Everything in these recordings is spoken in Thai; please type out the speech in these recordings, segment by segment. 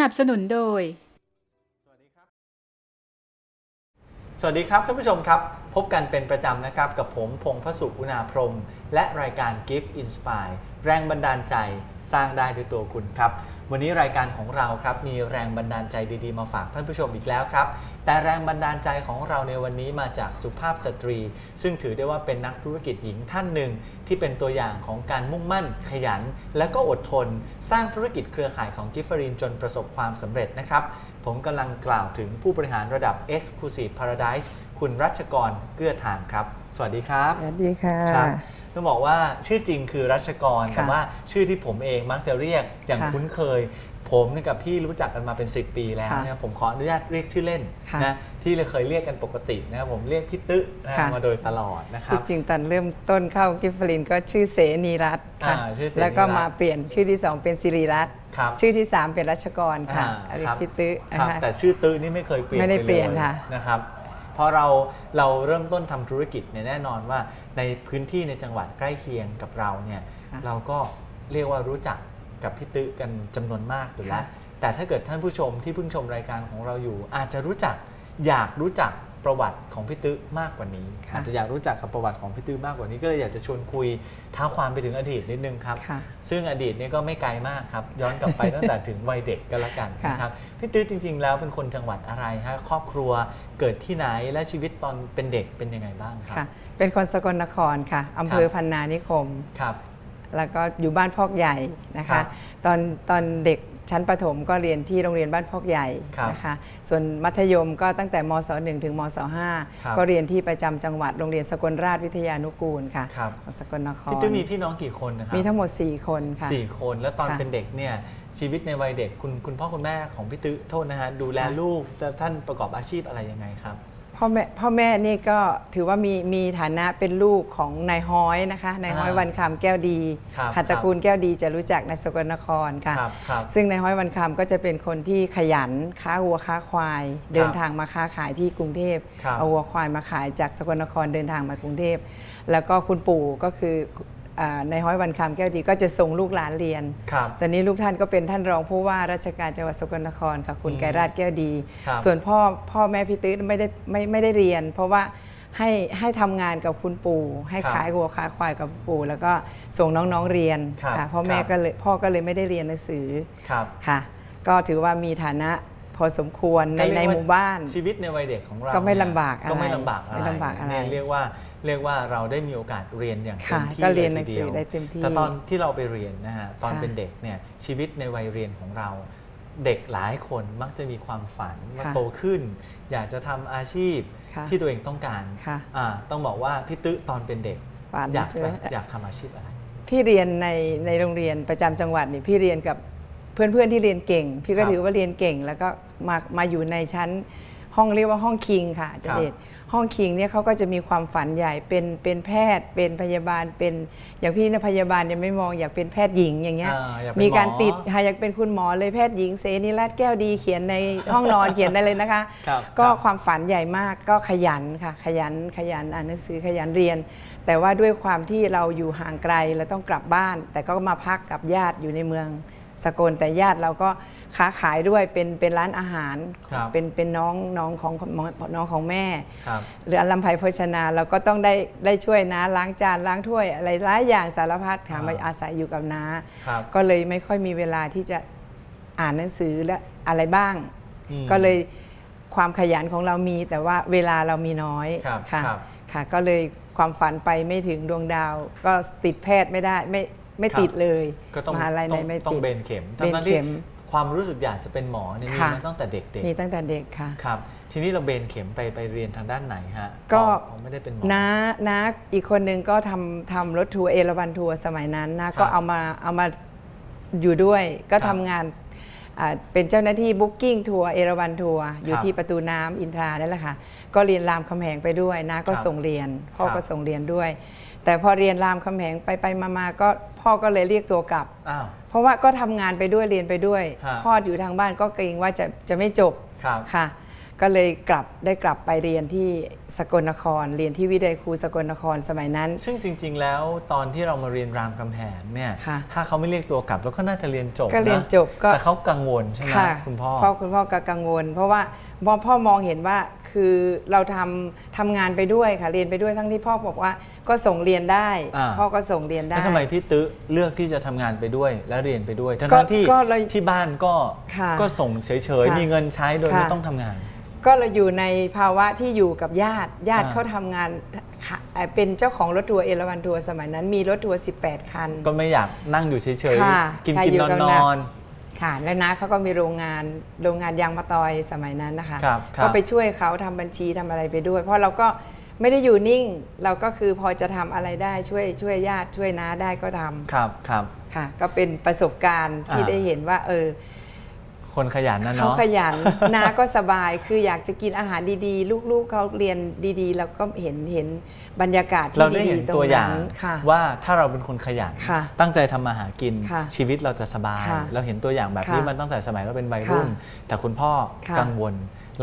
นับสนุนโดย สวัสดีครับท่านผู้ชมครับ พบกันเป็นประจำนะครับ กับผมพงพสุกุณาพรม และรายการ Gift Inspire แรงบันดาลใจสร้างได้ด้วยตัวคุณครับ วันนี้รายการของเราครับมีแรงบันดาลใจดีๆ มาฝากท่านผู้ชมอีกแล้วครับ แต่แรงบันดาลใจของเราในวันนี้มาจากสุภาพสตรี ซึ่งถือได้ว่าเป็นนักธุรกิจหญิงท่านหนึ่ง ที่เป็นตัวอย่างของการมุ่งมั่น ขยัน และก็อดทน สร้างธุรกิจเครือข่ายของกิฟฟรินจนประสบความสำเร็จนะครับ ผมกำลังกล่าวถึงผู้บริหารระดับ Exclusive Paradise คุณรัชกรเกื้อทานครับ สวัสดีครับ สวัสดีค่ะครับ ต้องบอกว่าชื่อจริงคือรัชกรค่ะแต่ว่าชื่อที่ผมเองมักจะเรียกอย่างค่ะคุ้นเคย ผมเนี่ยกับพี่รู้จักกันมาเป็น 10 ปีแล้วค่ะนะครับผมขออนุญาตเรียกชื่อเล่นค่ะนะที่เราเคยเรียกกันปกตินะครับผมเรียกพี่ตึนะค่ะมาโดยตลอดนะครัที่บจริงตอนเริ่มต้นเข้ากิฟฟลินก็ชื่อเสนีรัตน์ค่ะอ่าชื่อเสนีรัตน์แล้วก็มาเปลี่ยนชื่อที่สองเป็นสิริรัตน์ครับชื่อที่สามเป็นรัชกรค่ะอ่าอะไรครับพิตึครับนะคะแต่ชื่อตื้อนี่ไม่เคยเปลี่ยนไม่ได้ปเปลี่ยนลค่ะนะครับ พอเราเราเริ่มต้นทำธุรกิจเนี่ยแน่นอนว่าในพื้นที่ในจังหวัดใกล้เคียงกับเราเนี่ยค่ะเราก็เรียกว่ารู้จักกับพี่ตึกันจำนวนมากอยู่แล้วค่ะแต่ถ้าเกิดท่านผู้ชมที่เพิ่งชมรายการของเราอยู่ อาจจะรู้จักอยากรู้จัก ประวัติของพี่ตึมากกว่านี้ค่ะอาจจะอยากรู้จักกับประวัติของพี่ตึมากกว่านี้ ก็เลยอยากจะชวนคุยท้าความไปถึงอดีตนิดนึงครับค่ะซึ่งอดีตเนี่ยก็ไม่ไกลมากครับ ย้อนกลับไปตั้งแต่ถึงวัยเด็กก็แล้วกันค่ะนะครับพี่ตื้อจริง ๆ แล้วเป็นคนจังหวัดอะไรฮะครอบครัวเกิดที่ไหนและชีวิตตอนเป็นเด็กเป็นยังไงบ้างครับค่ะเป็นคนสกลนครค่ะอำเภอครับพันนานิคมครับแล้วก็อยู่บ้านพอกใหญ่นะครัคะบตอนตอนเด็ก ชั้นประถมก็เรียนที่โรงเรียนบ้านพอกใหญ่ครับนะคะ ส่วนมัธยมก็ตั้งแต่มศ1ถึงมศครับ5ก็เรียนที่ประจำจังหวัดโรงเรียนสกลราชวิทยานุกูลค่ะครับสกลนครพี่ตื้อมีพี่น้องกี่คนนะครับมีทั้งหมด 4 คนค่ะสี่คนแล้วตอนค่ะเป็นเด็กเนี่ยชีวิตในวัยเด็กคุณคุณพ่อคุณแม่ของพี่ตื้อโทษนะฮะดูแลค่ะลูกแล้วท่านประกอบอาชีพอะไรยังไงครับ พ่อแม่พ่อแม่นี่ก็ถือว่ามีมีฐานะเป็นลูกของนายฮ้อยนะคะนายฮ้อยอ่าวันคำแก้วดีครับขัตตระกูลแก้วดีจะรู้จักในสกลนครค่ะ ครับครับซึ่งนายฮ้อยวันคำก็จะเป็นคนที่ขยันค้าวัวค้าควาย เดินทางมาค้าขายที่กรุงเทพครับ เอาวัวควายมาขายจากสกลนครเดินทางมากรุงเทพ แล้วก็คุณปู่ก็คือ อ่านายฮ้อยวันคำแก้วดีก็จะส่งลูกหลานเรียน ครับ ตอนนี้ลูกท่านก็เป็นท่านรองผู้ว่าราชการจังหวัดสกลนครค่ะคุณอืมไกรราชแก้วดี ครับส่วนพ่อพ่อแม่พี่ตื้อไม่ได้ไม่ไม่ได้เรียน เพราะว่าให้ให้ทำงานกับคุณปู่ ให้ครับขายวัวขายควายกับปู่ แล้วก็ส่งน้องๆเรียนครับค่ะพ่อแม่ครับ ก็เลยพ่อก็เลยไม่ได้เรียนหนังสือครับ ค่ะ ก็ถือว่ามีฐานะ พอสมควรในก็เรียกในว่าหมู่บ้าน ชีวิตในวัยเด็กของเราก็ไม่เนี่ยลำบากอะไรก็ไม่ลำบากอะไรไม่ลำบากอะไรเนี่ยเรียกว่าเรียกว่าเราได้มีโอกาสเรียนอย่างเต็ค่ะมที่ก็เรียนลหนังสือทีวได้เต็มที่แต่ตอนที่เราไปเรียนนะฮะตอนค่ะเป็นเด็กเนี่ยชีวิตในวัยเรียนของเรา เด็กหลายคนมักจะมีความฝันว่าค่ะโตขึ้น อยากจะทำอาชีพค่ะที่ตัวเองต้องการค่ะ อ่าต้องบอกว่าพี่ตึตอนเป็นเด็ก ฝันอยากใช่ไหม อยากทำอาชีพอะไร พี่เรียนในในโรงเรียนประจำจังหวัดนี่พี่เรียนกับ เพื่อนๆที่เรียนเก่ง พี่ก็ครับถือว่าเรียนเก่ง แล้วก็มามาอยู่ในชั้นห้องเรียกว่าห้องคิงค่ะอาจาครับรย์เดชห้องคิงเนี่ยเขาก็จะมีความฝันใหญ่เป็นเป็นแพทย์ เป็นพยาบาลเป็นอย่างพี่นะพยาบาลยังไม่มองอยากเป็นแพทย์หญิงอย่างเงี้ย อ่าอยากเป็นมีการหมอ ติด ค่ะอยากเป็นคุณหมอเลยแพทย์หญิงเสนีรัตน์แก้วดีเขียนในห้องนอน เขียนได้เลยนะคะ ครับก็ครับความฝันใหญ่มากก็ขยันค่ะ ขยันขยันอ่านหนังสือขยันเรียน แต่ว่าด้วยความที่เราอยู่ห่างไกลเราต้องกลับบ้าน แต่ก็มาพักกับญาติอยู่ในเมือง สกลแต่ญาติเราก็ค้าขายด้วยเป็นเป็นร้านอาหารครับเป็นเป็นน้องน้องของน้องของแม่ครับหรืออันลำไพโภชนาเราก็ต้องได้ได้ช่วยน้าล้างจานล้างถ้วย อะไรหลายอย่างสารพัดค่ะอ่ามาอาศัยอยู่กับน้าครับก็เลยไม่ค่อยมีเวลาที่จะอ่านหนังสือและอะไรบ้างอืมก็เลยความขยันของเรามีแต่ว่าเวลาเรามีน้อยครับค่ะครับค่ะ ก็เลยความฝันไปไม่ถึงดวงดาว ก็ติดแพทย์ไม่ได้ไม่ ไม่ครับติดเลยก็ต้องมหาลัยต้ในองไม่ต้องติดเบนเข็มเบนทั้งๆที่เข็มความรู้สึกอยากจะเป็นหมอเนี่ยมีค่ะมาตั้งแต่เด็กมีตั้งแต่เด็กค่ะๆครับ ทีนี้เราเบนเข็มไปไปเรียนทางด้านไหนฮะ ก็อ๋อผมไม่ได้เป็นหมอน้าน้าอีกคนหนึ่งก็ทำทำรถทัวร์เอราวันทัวร์สมัยนั้นนะครับก็เอามาเอามาอยู่ด้วยก็ครับทำงานอ่าเป็นเจ้าหน้าที่บุ๊กิ้งทัวร์เอราวันทัวร์อยู่ครับที่ประตูน้ำอินทรานั่นแหละค่ะ ก็เรียนรามคำแหงไปด้วยน้าก็ครับส่งเรียนพ่อครัก็บส่งเรียนด้วย แต่พอเรียนรามคำแหงไปไปมามาก็พ่อก็เลยเรียกตัวกลับ อ้าว เพราะว่าก็ทำงานไปด้วยเรียนไปด้วยฮะคลอดอยู่ทางบ้านก็เกรงว่าจะจะไม่จบครับ ค่ะ ก็เลยกลับได้กลับไปเรียนที่สกลนคร เรียนที่วิทยาลัยครูสกลนครสมัยนั้น ซึ่งจริง ๆ แล้วตอนที่เรามาเรียนรามคำแหงเนี่ย ค่ะ ถ้าเขาไม่เรียกตัวกลับแล้วก็น่าจะเรียนจบก็เรียนนะจบก็แต่เขากังวลใช่ไหมค่ะคุณพ่อเพราะคุณพ่อก็กังวล เพราะว่า พ่อพ่อมองเห็นว่าคือเราทำทำงานไปด้วยค่ะเรียนไปด้วยทั้งที่พ่อบอกว่าก็ส่งเรียนได้ อ่า พ่อก็ส่งเรียนได้ แล้วทำไมพี่ตื้อเลือกที่จะทำงานไปด้วยและเรียนไปด้วยทั้ก็งๆที่ก็เลยที่บ้านก็ค่ะก็ส่งเฉยค่ะๆมีเงินใช้โดยไม่ค่ะต้องทำงาน ก็เราอยู่ในภาวะที่อยู่กับญาติ ญาติอ่า เขาทำงานค่ะเอ่อเป็นเจ้าของรถทัวร์เอราวันทัวร์สมัยนั้นมีรถทัวร์18 คัน ก็ไม่อยากนั่งอยู่เฉยค่ะๆ กินใครกินอยู่นอนกับนหนักอน ค่ะแล้วนะเขาก็มีโรงงานโรงงานยางมะตอยสมัยนั้นนะคะ ครับครับ ก็ไปช่วยเขาทำบัญชีทำอะไรไปด้วย เพราะเราก็ไม่ได้อยู่นิ่ง เราก็คือพอจะทำอะไรได้ช่วยช่วยญาติช่วยน้าได้ก็ทำครับครับ ค่ะ ก็เป็นประสบการณ์ที่อ่า ได้เห็นว่าเออ คนขยันนะเขาเนาะขยันน้าก็สบายคืออยากจะกินอาหารดีๆ ลูกๆเขาเรียนดีๆ แล้วก็เห็นเห็นบรรยากาศที่เราได้ดีเห็นๆตรงตัวอย่างนั้นค่ะว่าถ้าเราเป็นคนขยันค่ะตั้งใจทำมาหากินค่ะชีวิตเราจะสบายค่ะเราเห็นตัวอย่างแบบนี้ค่ะมันตั้งแต่สมัยเราเป็นวัยรุ่นค่ะแต่คุณพ่อค่ะกังวล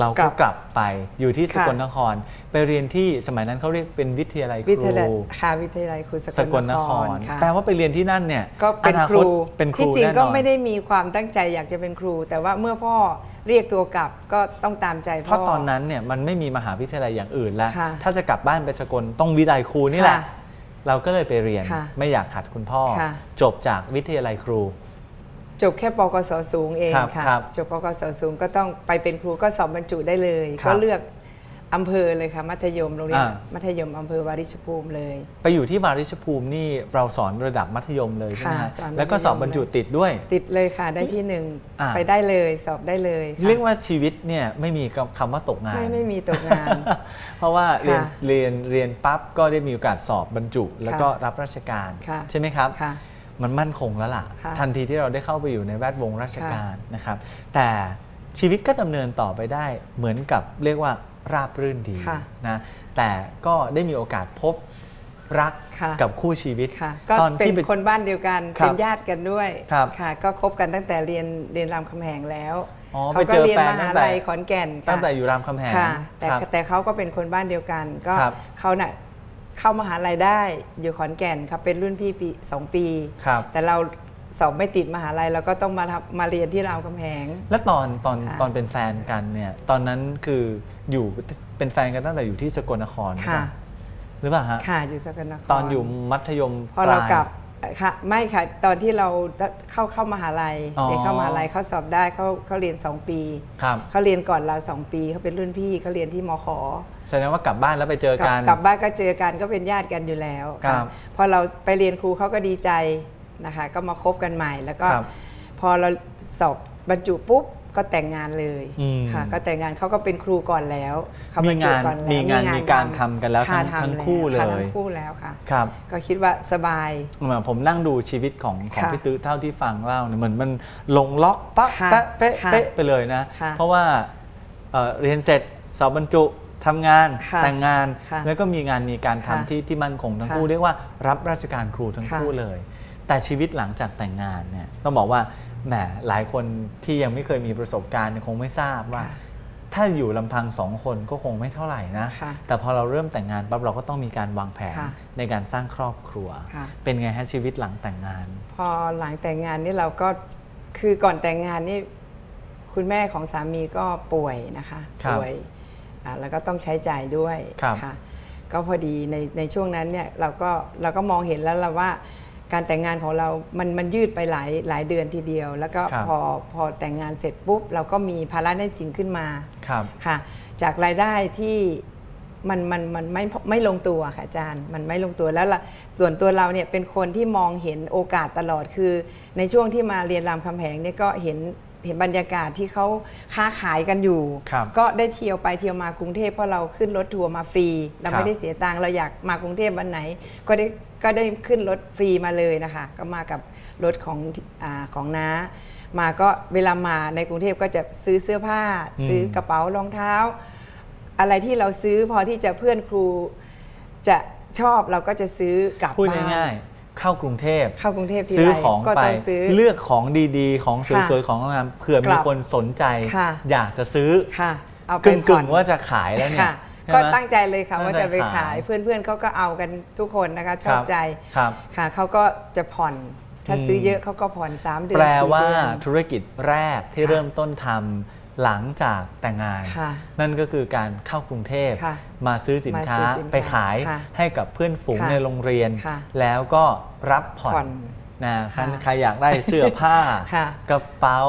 เรากลัก็บกลับไปอยู่ที่สค่ะกลนคร ไปเรียนที่สมัยนั้นเขาเรียกเป็นวิทยาลัยควิทยาลัยรูค่ะวิทยาลัยครูสสกกลลนนคครรค่ะแปลว่าไปเรียนที่นั่นเนี่ยก็เป็นอนาครูเป็นครูที่จริงแน่นก็อนไม่ได้มีความตั้งใจอยากจะเป็นครู แต่ว่าเมื่อพ่อเรียกตัวกลับก็ต้องตามใจเพพ่อราะตอนนั้นเนี่ยมันไม่มีมหาวิทยาลัยอย่างอื่นแล้วค่ะถ้าจะกลับบ้านไปสกลต้องวิทยาลัยครูนี่แหละค่ะเราก็เลยไปเรียนค่ะไม่อยากขัดคุณพ่อค่ะจบจากวิทยาลัยครู จบแค่ปกศสูงเองครับค่ะครับจบปกศสูงก็ต้องไปเป็นครูก็สอบบรรจุได้เลย ครับก็เลือกอำเภอเลยค่ะมัธยมโรงเรียนอ่า มัธยมอำเภอวาริชภูมิเลย ไปอยู่ที่วาริชภูมินี่เราสอนระดับมัธยมเลยใช่ไหมค่ะฮะสอนมัธยม แล้วก็สอบบรรจุติดด้วย ติดเลยค่ะได้ที่หนึ่งอ่า ไปได้เลยสอบได้เลยค่ะเรียกว่าชีวิตเนี่ยไม่มีคำว่าตกงาน ไม่ไม่มีตกงาน เพราะว่าเรียนค่ะเรียนเรียนปั๊บก็ได้มีโอกาสสอบบรรจุ แล้วก็รับราชการค่ะ ใช่ไหมครับ ค่ะ มันมั่นคงแล้วล่ะ ค่ะ ทันทีที่เราได้เข้าไปอยู่ในแวดวงราชการนะครับ แต่ชีวิตก็ดำเนินต่อไปได้เหมือนกับเรียกว่าราบรื่นดีค่ะนะแต่ก็ได้มีโอกาสพบรักค่ะ กับคู่ชีวิตค่ะก็ตอนเป็นที่ไป คนบ้านเดียวกันครับเป็นญาติกันด้วยครับค่ะก็คบกันตั้งแต่เรียนเรียนรามคำแหงแล้วอ๋อเขาไปก็เจอเรียนแฟนมตั้หางแต่ ลัยขอนแก่นค่ะตั้งแต่อยู่รามคำแหงค่ะแต่ครับ แต่เขาก็เป็นคนบ้านเดียวกัน ก็ครับเขาน่ะ เข้ามหาลัยได้อยู่ขอนแก่นครับเป็นรุ่นพี่ปีสองปี ครับ แต่เราสอบไม่ติดมหาลัยเราก็ต้องมาทำมาเรียนที่รามคำแหง แล้วตอนตอนค่ะตอนเป็นแฟนกันเนี่ยตอนนั้นคืออยู่เป็นแฟนกันตั้งแต่อยู่ที่สกลนครหรือเปค่ะล่าหรือเปล่าฮะค่ะอยู่สกลนคร ตอนอยู่มัธยมพอเราปลยกลับ ค่ะไม่ค่ะ ตอนที่เราเข้าเข้ามหาลัยอ๋อเรียนเข้ามหาลัยเขาสอบได้เขาเขาเรียน 2 ปีครับ เขาเรียนก่อนเรา 2 ปีเขาเป็นรุ่นพี่เขาเรียนที่มขแสดงว่ากลับบ้านแล้วไปเจอกลักัน กลับบ้านก็เจอกันก็เป็นญาติกันอยู่แล้วครัค่ะบพอเราไปเรียนครูเขาก็ดีใจนะคะ ก็มาคบกันใหม่แล้วก็ ครับพอเราสอบบรรจุปุ๊บ ก็แต่งงานเลยอืมค่ะ ก็แต่งงานเขาก็เป็นครูก่อนแล้วเขาบรมีรจุงานก่อนแล้วมีงานมีการทำกันแล้วทั้งค่ะทั้งทำคู่เลค่ะยทั้งคู่แล้วค่ะครับ ก็คิดว่าสบายเหมือนผมนั่งดูชีวิตของของค่ะพี่ตื้อเท่าที่ฟังเล่าเนี่ยเหมือนมันลงล็อกปะค่ะแปะเป๊ะค่ะเป๊ะไปเลยนะค่ะเพราะว่าเอ่อเรียนเสร็จสอบบรรจุทำงานค่ะแต่งงานค่ะแล้วก็มีงานมีการค่ะทำที่ที่มั่นคงทั้งค่ะคู่เรียกว่ารับราชการครูทั้งค่ะคู่เลย แต่ชีวิตหลังจากแต่งงานเนี่ยต้องบอกว่าแหมหลายคนที่ยังไม่เคยมีประสบการณ์คงไม่ทราบว่าค่ะถ้าอยู่ลำพังสองคนก็คงไม่เท่าไหร่นะค่ะแต่พอเราเริ่มแต่งงานปั๊บเราก็ต้องมีการวางแผนค่ะในการสร้างครอบครัวค่ะเป็นไงฮะชีวิตหลังแต่งงาน พอหลังแต่งงานนี่เราก็คือก่อนแต่งงานนี่คุณแม่ของสามีก็ป่วยนะคะครับป่วยอ่าแล้วก็ต้องใช้จ่ายด้วยครับค่ะก็พอดีในในช่วงนั้นเนี่ยเราก็เราก็มองเห็นแล้วละว่า การแต่งงานของเรามันมันยืดไปหลายหลายเดือนทีเดียว แล้วก็ครับ พอพอแต่งงานเสร็จปุ๊บ เราก็มีภาระหนี้สินขึ้นมา ครับ ค่ะจากรายได้ที่มันมันมันไม่ไม่ลงตัวค่ะอาจารย์มันไม่ลงตัวแล้วล่ะส่วนตัวเราเนี่ยเป็นคนที่มองเห็นโอกาสตลอดคือ ในช่วงที่มาเรียนรามคำแหงเนี่ยก็เห็น เห็นบรรยากาศที่เขาค้าขายกันอยู่ ครับก็ได้เที่ยวไปเที่ยวมากรุงเทพเพราะเราขึ้นรถทัวร์มาฟรี เราครับไม่ได้เสียตังค์เราอยากมากรุงเทพวันไหน ก็ได้ก็ได้ขึ้นรถฟรีมาเลยนะคะ ก็มากับรถของอาของน้ามาก็เวลามาในกรุงเทพก็จะซื้อเสื้อผ้า อืม ซื้อกระเป๋ารองเท้า อะไรที่เราซื้อพอที่จะเพื่อนครูจะชอบเราก็จะซื้อกลับพูดบ้าน ง่ายๆ เข้ากรุงเทพเข้ากรุงเทพทีซื้อไรของก็ไปต้องซื้อ เลือกของดีๆ ของสวยๆ ของงามเผื่อกมีลับคนสนใจค่ะอยากจะซื้อค่ะเอาไปกึ่งผ่กึ่อนงว่าจะขายแล้วเนี่ยค่ะใช่ก็ไหมตั้งใจเลยค่ะตั้งว่าใจจะไปขาขายยเพื่อนๆเขาก็เอากันทุกคนนะคะชอบใจครับค่ะเขาก็จะผ่อนถ้าอืมซื้อเยอะเขาก็ผ่อน 3 เดือนแปลสี่ว่าเดือนธุรกิจแรกที่ค่ะเริ่มต้นทำ หลังจากแต่งงาน ค่ะนั่นก็คือการเข้ากรุงเทพค่ะมาซื้อสินค้ามาซื้อสินค้าไปขายค่ะให้กับเพื่อนฝูงค่ะในโรงเรียน ค่ะแล้วก็รับผ่อผ่อนนนะค่ะใครอยากได้เสื้อผ้า ค่ะกระเป๋า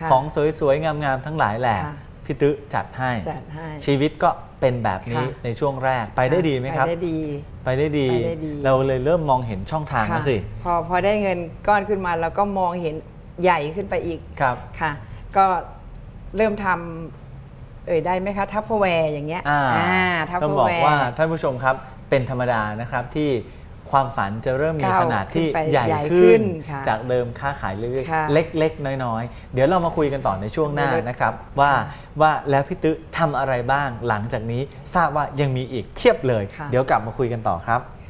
ค่ะของสวยๆ งามๆ ทั้งหลายแหละค่ะ พี่ตึจัดให้ จัดให้ ชีวิตก็เป็นแบบนี้ค่ะ ในช่วงแรกไปได้ดีไหมครับไปได้ดี ไปได้ดี ไปได้ดี เราเลยเริ่มมองเห็นช่องทางค่ะแล้วสิพอพอได้เงินก้อนขึ้นมาเราก็มองเห็นใหญ่ขึ้นไปอีกครับ ค่ะ ก็ เริ่มทำเอ่ยได้ไหมคะทัพพแวร์อย่างเงี้ยอ่าทัพต้องพบอกแวร์ว่าท่านผู้ชมครับเป็นธรรมดานะครับที่ความฝันจะเริ่มมีก้าวขนาดที่ขึ้นไปใหญ่ใหญ่ขึ้ขึ้นน ค่ะจากเดิมค้าขายเล็กค่ะๆเล็กๆ น้อยๆ เดี๋ยวเรามาคุยกันต่อในช่วงหน้าเล็กๆนะครับ ว่าว่าแล้วพี่ตึทำอะไรบ้างหลังจากนี้ทราบว่ายังมีอีกเพียบเลย ค่ะ เดี๋ยวกลับมาคุยกันต่อครับค